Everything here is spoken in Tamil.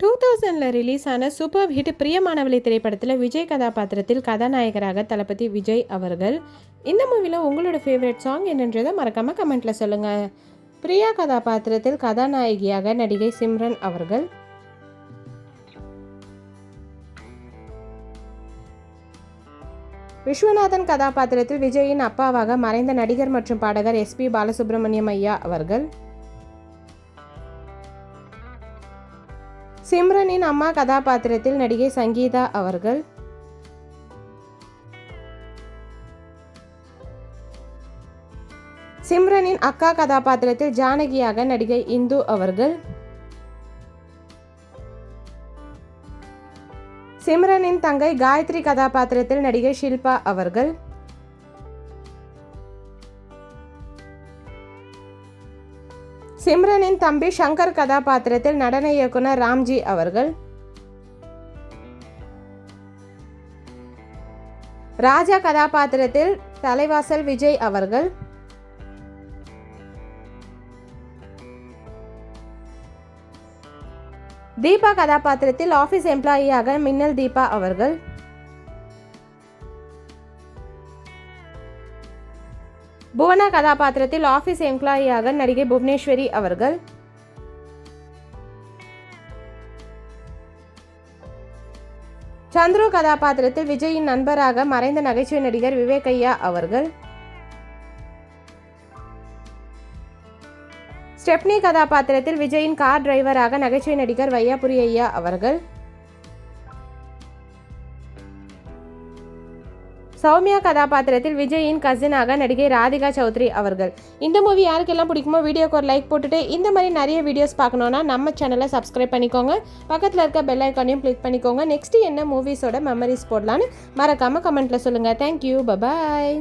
டூ தௌசண்டில் ரிலீஸ் ஆன சூப்பர் ஹிட் பிரியமானவளை திரைப்படத்தில் விஜய் கதாபாத்திரத்தில் கதாநாயகராக தளபதி விஜய் அவர்கள். இந்த மூவியில் உங்களோட ஃபேவரட் சாங் என்னன்றதை மறக்காமல் கமெண்ட்டில் சொல்லுங்கள் பிரியா கதாபாத்திரத்தில் கதாநாயகியாக நடிகை சிம்ரன் அவர்கள். விஸ்வநாதன் கதாபாத்திரத்தில் விஜயின் அப்பாவாக மறைந்த நடிகர் மற்றும் பாடகர் எஸ்பி பாலசுப்ரமணியம் ஐயா அவர்கள். சிம்ரனின் அம்மா கதாபாத்திரத்தில் நடிகை சங்கீதா அவர்கள். சிம்ரனின் அக்கா கதாபாத்திரத்தில் ஜானகியாக நடிகை இந்து அவர்கள். சிம்ரனின் தங்கை காயத்ரி கதாபாத்திரத்தில் நடிகை ஷில்பா அவர்கள். சிம்ரனின் தம்பி சங்கர் கதாபாத்திரத்தில் நடன இயக்குனர் ராம்ஜி அவர்கள். ராஜா கதாபாத்திரத்தில் தலைவாசல் விஜய் அவர்கள். தீபா கதாபாத்திரத்தில் ஆஃபீஸ் எம்ப்ளாயியாக மின்னல் தீபா அவர்கள். புவனா கதாபாத்திரத்தில் ஆஃபீஸ் எம்ப்ளாயியாக நடிகை புவனேஸ்வரி அவர்கள். சந்துரு கதாபாத்திரத்தில் விஜயின் நண்பராக மறைந்த நகைச்சுவை நடிகர் விவேக் ஐயா அவர்கள். ஸ்டெப்னி கதாபாத்திரத்தில் விஜயின் கார் டிரைவராக நகைச்சுவை நடிகர் வையாபுரி ஐயா அவர்கள். சௌமியா கதாபாத்திரத்தில் விஜயின் கசினாக நடிகை ராதிகா சௌத்ரி அவர்கள். இந்த மூவி யாருக்கெல்லாம் பிடிக்குமோ வீடியோக்கு ஒரு லைக் போட்டுட்டு இந்த மாதிரி நிறைய வீடியோஸ் பார்க்கணுன்னா நம்ம சேனலை சப்ஸ்கிரைப் பண்ணிக்கோங்க. பக்கத்தில் இருக்க பெல் ஐக்கானையும் கிளிக் பண்ணிக்கோங்க. நெக்ஸ்ட் என்ன மூவிஸோட மெமரிஸ் போடலான்னு மறக்காமல் கமெண்ட்டில் சொல்லுங்கள் தேங்க்யூ பபாய்